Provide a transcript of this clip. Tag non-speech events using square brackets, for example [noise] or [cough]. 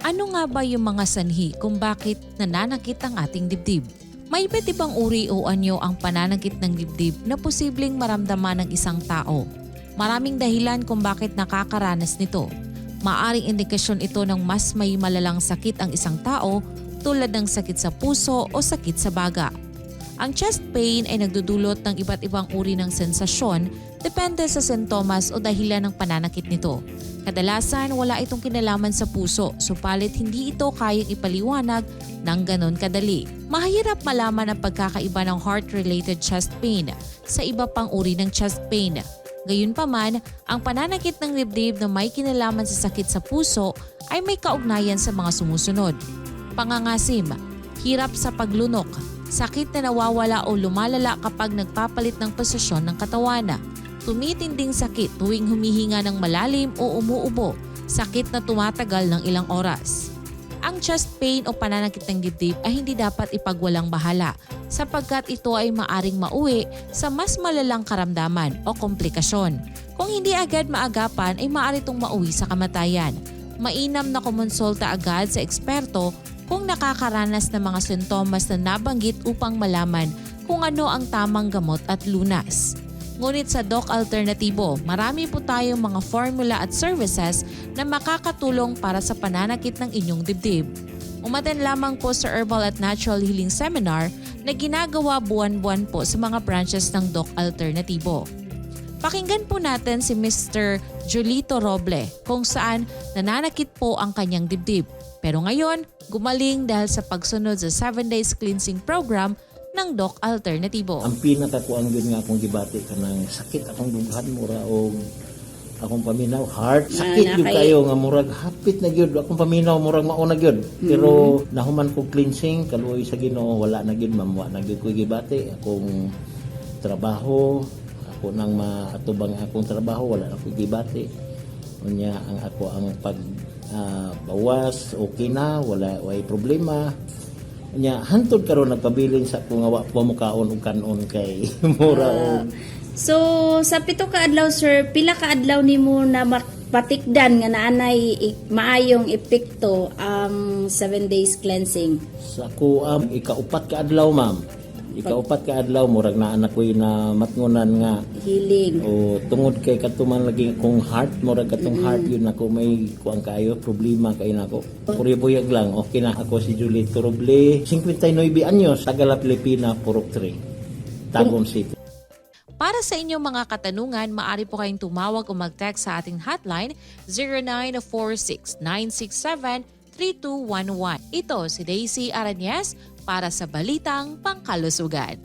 Ano nga ba yung mga sanhi kung bakit nananakit ang ating dibdib? May iba't ibang uri o anyo ang pananakit ng dibdib na posibleng maramdaman ng isang tao. Maraming dahilan kung bakit nakakaranas nito. Maaring indikasyon ito ng mas may malalang sakit ang isang tao tulad ng sakit sa puso o sakit sa baga. Ang chest pain ay nagdudulot ng iba't ibang uri ng sensasyon depende sa sintomas o dahilan ng pananakit nito. Kadalasan wala itong kinalaman sa puso, supalit hindi ito kayang ipaliwanag ng ganon kadali. Mahirap malaman ang pagkakaiba ng heart-related chest pain sa iba pang uri ng chest pain. Gayunpaman, ang pananakit ng dibdib na may kinalaman sa sakit sa puso ay may kaugnayan sa mga sumusunod. Pangangasim, hirap sa paglunok, sakit na nawawala o lumalala kapag nagpapalit ng posisyon ng katawan, tumitinding sakit tuwing humihinga ng malalim o umuubo, sakit na tumatagal ng ilang oras. Ang chest pain o pananakit ng dibdib ay hindi dapat ipagwalang bahala sapagkat ito ay maaring mauwi sa mas malalang karamdaman o komplikasyon. Kung hindi agad maagapan ay maaari itong mauwi sa kamatayan. Mainam na kumonsulta agad sa eksperto kung nakakaranas ng mga sintomas na nabanggit upang malaman kung ano ang tamang gamot at lunas. Ngunit sa Doc Alternatibo, marami po tayong mga formula at services na makakatulong para sa pananakit ng inyong dibdib. Umaten lamang po sa Herbal at Natural Healing Seminar na ginagawa buwan-buwan po sa mga branches ng Doc Alternatibo. Pakinggan po natin si Mr. Julito Roble kung saan nananakit po ang kanyang dibdib. Pero ngayon, gumaling dahil sa pagsunod sa 7 Days Cleansing Program ng Doc Alternatibo. Ang pinaka ko ang yun nga akong gibati ka ng sakit akong dughan mura o akong paminaw heart sakit Na- gyud nakay- kayo nga murag hapit na gyud akong paminaw murag mao na gyud pero nahuman ko cleansing kaluoy sa Ginoo wala na gyud ma'am. Wa na gyud ko gibati akong trabaho ako nang maatubang akong trabaho wala na ko gibati unya ang ako ang pag ah, bawas okay na wala way problema Nya hantod karon nagpabiling sa kung awa po mo kaon og kanon kay [laughs] mura og So, sa pito ka adlaw, sir, pila ka adlaw nimo na patikdan nga naanay maayong epekto ang 7 days cleansing? sa kuam ikaupat ka adlaw ma'am. Ikaupat ka adlaw murag naa na koy na matngunan nga Healing. o tungod kay katuman lagi kung heart murag katong heart yun ako may kuang kayo problema kay nako. Puribuyag lang okay na ako si Julie Toroble 59 anyos Tagala Pilipina Purok 3 Tagum City. Para sa inyong mga katanungan, maaari po kayong tumawag o mag-text sa ating hotline 0946-967-3211. Ito si Daisy Aranyes para sa Balitang Pangkalusugan.